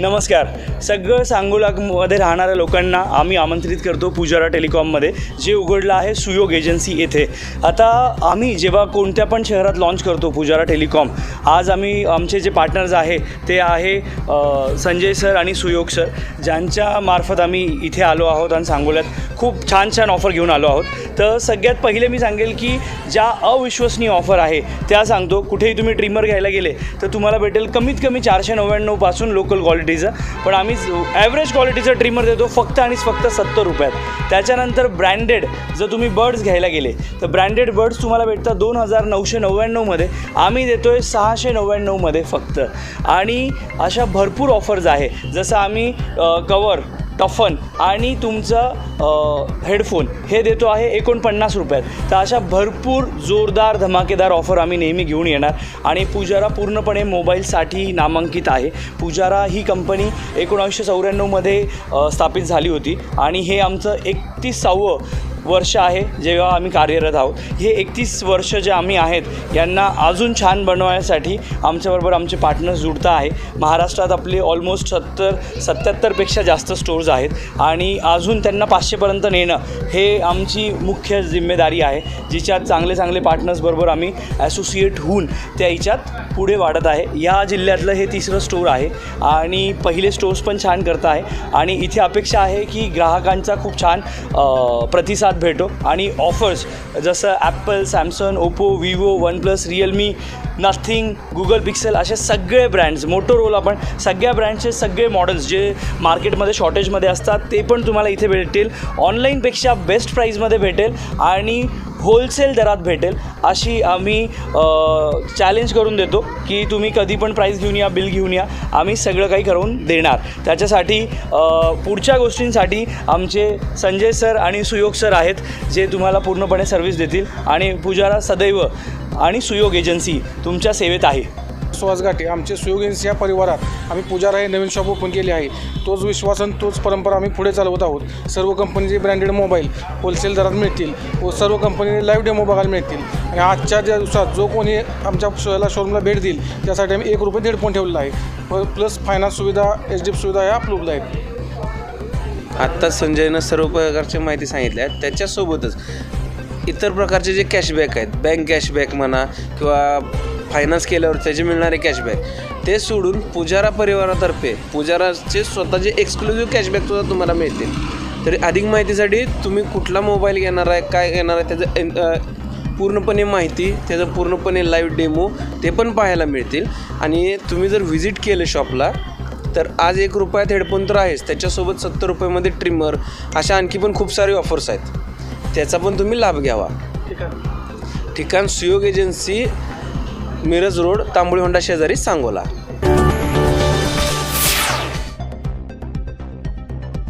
नमस्कार. सगळं सांगोलामध्ये राहणाऱ्या लोकांना आम्ही आमंत्रित करतो पुजारा टेलिकॉममध्ये जे उघडलं आहे सुयोग एजन्सी येथे. आता आम्ही जेव्हा कोणत्या पण शहरात लॉन्च करतो पुजारा टेलिकॉम आज आम्ही आमचे जे पार्टनर्स आहे ते आहे संजय सर आणि सुयोग सर ज्यांच्या मार्फत आम्ही इथे आलो आहोत आणि सांगोल्यात खूप छान छान ऑफर घेऊन आलो आहोत. तर सगळ्यात पहिले मी सांगेल की ज्या अविश्वसनीय ऑफर आहे त्या सांगतो. कुठेही तुम्ही ट्रिमर घ्यायला गेले तर तुम्हाला भेटेल कमीत कमी चारशे नव्याण्णवपासून लोकल क्वालिटीचं पण आम्ही ॲव्हरेज क्वालिटीचं ट्रिमर देतो फक्त आणि फक्त सत्तर रुपयात. त्याच्यानंतर ब्रँडेड जर तुम्ही बर्ड्स घ्यायला गेले तर ब्रँडेड बर्ड्स तुम्हाला भेटतात दोन हजार नऊशे नव्याण्णवमध्ये आम्ही देतो आहे सहाशे नव्याण्णवमध्ये फक्त. आणि अशा भरपूर ऑफर्स आहे. जसं आम्ही कवर टफन आणि तुमचं हेडफोन हे देतो आहे एकोणपन्नास रुपयात. तर अशा भरपूर जोरदार धमाकेदार ऑफर आम्ही नेहमी घेऊन येणार आणि पुजारा पूर्णपणे मोबाईलसाठी नामांकित आहे. पुजारा ही कंपनी एकोणावीसशे चौऱ्याण्णवमध्ये स्थापित झाली होती आणि हे आमचं एकतीसावं वर्ष आहे जेव्हा आम्ही कार्यरत आहोत. हे एकतीस वर्ष जे आम्ही आहेत यांना अजून छान बनवण्यासाठी आमच्याबरोबर आमचे पार्टनर्स जुडता आहे. महाराष्ट्रात आपले ऑलमोस्ट सत्तर सत्याहत्तरपेक्षा जास्त स्टोर्स आहेत आणि अजून त्यांना पाचशेपर्यंत नेणं हे आमची मुख्य जिम्मेदारी आहे. जिच्यात चांगले चांगले पार्टनर्सबरोबर आम्ही ॲसोसिएट होऊन त्या हिच्यात पुढे वाढत आहे. या जिल्ह्यातलं हे तिसरं स्टोर आहे आणि पहिले स्टोर्स पण छान करत आहे. आणि इथे अपेक्षा आहे की ग्राहकांचा खूप छान प्रतिसाद भेटो. आणि ऑफर्स जसं Apple Samsung Oppo Vivo one plus Realme Nothing Google Pixel असे सगळे ब्रँड्स मोटोरोला पण सगळ्या ब्रँडचे सगळे मॉडेल्स जे मार्केटमध्ये शॉर्टेजमध्ये असतात ते पण तुम्हाला इथे भेटेल ऑनलाईनपेक्षा बेस्ट प्राईजमध्ये भेटेल आणि होलसेल दरात भेटेल अशी आम्ही चॅलेंज करून देतो की तुम्ही कधी पण प्राईस घेऊन या बिल घेऊन या आम्ही सगळं काही करून देणार. त्याच्यासाठी पुढच्या गोष्टींसाठी आमचे संजय सर आणि सुयोग सर आहेत जे तुम्हाला पूर्णपणे सर्व्हिस देतील. आणि पुजारा सदैव आणि सुयोग एजन्सी तुमच्या सेवेत आहे. सुहास घाटे आमचे सुयोग एजन्सी या परिवारात आम्ही पुजारा हे नवीन शॉप ओपन केले आहे. तोच विश्वास आणि तोच परंपरा आम्ही पुढे चालवत आहोत. सर्व कंपनीचे ब्रँडेड मोबाईल होलसेल दरात मिळतील व सर्व कंपनीने लाईव्ह डेमो बघायला मिळतील. आणि आजच्या ज्या दिवसात जो कोणी आमच्या शोला शोरूमला भेट देईल त्यासाठी आम्ही एक रुपये दीड फोन ठेवलेला आहे. व प्लस फायनान्स सुविधा एच डी एफ सुविधा या उपलब्ध आहेत. आत्ता संजयनं सर्व प्रकारच्या माहिती सांगितल्या आहेत त्याच्यासोबतच इतर प्रकारचे जे कॅशबॅक आहेत बँक कॅशबॅक म्हणा किंवा फायनान्स केल्यावर त्याचे मिळणारे कॅशबॅक ते सोडून पुजारा परिवारातर्फे पुजाराचे स्वतःचे एक्सक्लुझिव्ह कॅशबॅकसुद्धा तुम्हाला मिळतील. तरी अधिक माहितीसाठी तुम्ही कुठला मोबाईल घेणार आहे काय घेणार आहे त्याचं पूर्णपणे माहिती त्याचं पूर्णपणे लाईव्ह डेमो ते पण पाहायला मिळतील. आणि तुम्ही जर व्हिजिट केलं शॉपला तर आज एक रुपयात हेडफोन तर आहेच त्याच्यासोबत सत्तर रुपयामध्ये ट्रिमर अशा आणखी पण खूप सारे ऑफर्स आहेत. त्याचा पण तुम्ही लाभ घ्यावा. ठिकाण Suyog agency Miraj road Tamboli Honda शेजारी सांगोला.